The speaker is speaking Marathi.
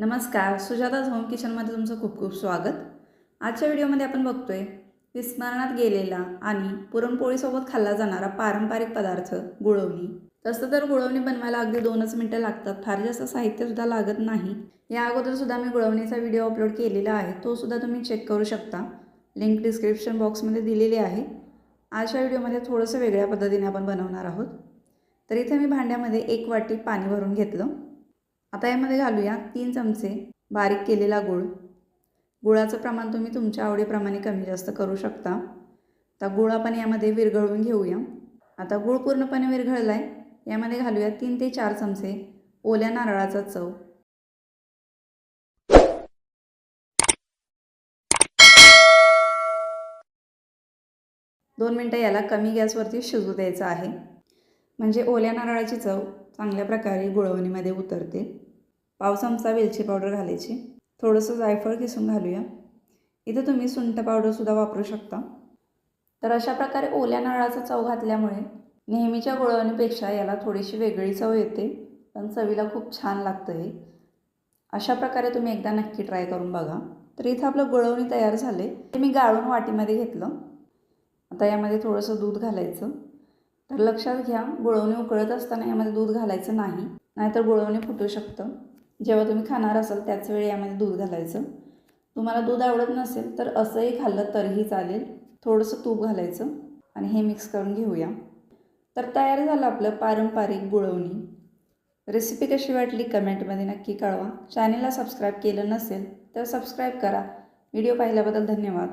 नमस्कार. सुजाताज होम किचनमध्ये तुमचं खूप खूप स्वागत. आजच्या व्हिडिओमध्ये आपण बघतोय विस्मरणात गेलेला आणि पुरणपोळीसोबत खाल्ला जाणारा पारंपरिक पदार्थ गुळवणी. तसं तर गुळवणी बनवायला अगदी दोनच मिनटं लागतात. फार जास्त साहित्यसुद्धा लागत नाही. या अगोदरसुद्धा मी गुळवणीचा व्हिडिओ अपलोड केलेला आहे. तोसुद्धा तुम्ही चेक करू शकता. लिंक डिस्क्रिप्शन बॉक्समध्ये दिलेली आहे. आजच्या व्हिडिओमध्ये थोडंसं वेगळ्या पद्धतीने आपण बनवणार आहोत. तर इथे मी भांड्यामध्ये एक वाटी पाणी भरून घेतलं. आता यामध्ये घालूया तीन चमचे बारीक केलेला गूळ. गुळाचं प्रमाण तुम्ही तुमच्या आवडीप्रमाणे कमी जास्त करू शकता. आता गुळ आपण यामध्ये विरघळून घेऊया. आता गूळ पूर्णपणे विरघळला आहे यामध्ये घालूया तीन ते चार चमचे ओल्या नारळाचा चव. दोन मिनटं याला कमी गॅसवरती शिजू द्यायचं आहे. म्हणजे ओल्या नारळाची चव चांगल्या प्रकारे गुळवणीमध्ये उतरते. पाव चमचा वेलची पावडर घालायची. थोडंसं जायफळ किसून घालूया. इथं तुम्ही सुंठ पावडरसुद्धा वापरू शकता. तर अशा प्रकारे ओल्या नारळाचा चव घातल्यामुळे नेहमीच्या गुळवणीपेक्षा याला थोडीशी वेगळी चव येते. पण चवीला खूप छान लागतं हे. अशा प्रकारे तुम्ही एकदा नक्की ट्राय करून बघा. तर इथं आपलं गुळवणी तयार झाले. ते मी गाळून वाटीमध्ये घेतलं. आता यामध्ये थोडंसं दूध घालायचं. तर लक्षात घ्या गुळवणी उकळत असताना यामध्ये दूध घालायचं नाही नाहीतर गुळवणी फुटू शकतं. जेव्हा तुम्ही खाणार असाल त्याच वेळी यामध्ये दूध घालायचं. तुम्हाला दूध आवडत नसेल तर असंही खाल्लं तरीही चालेल. थोडंसं तूप घालायचं आणि हे मिक्स करून घेऊया. तर तयार झालं आपलं पारंपरिक गुळवणी. रेसिपी कशी वाटली कमेंटमध्ये नक्की कळवा. चॅनेलला सबस्क्राईब केलं नसेल तर सबस्क्राईब करा. व्हिडिओ पाहिल्याबद्दल धन्यवाद.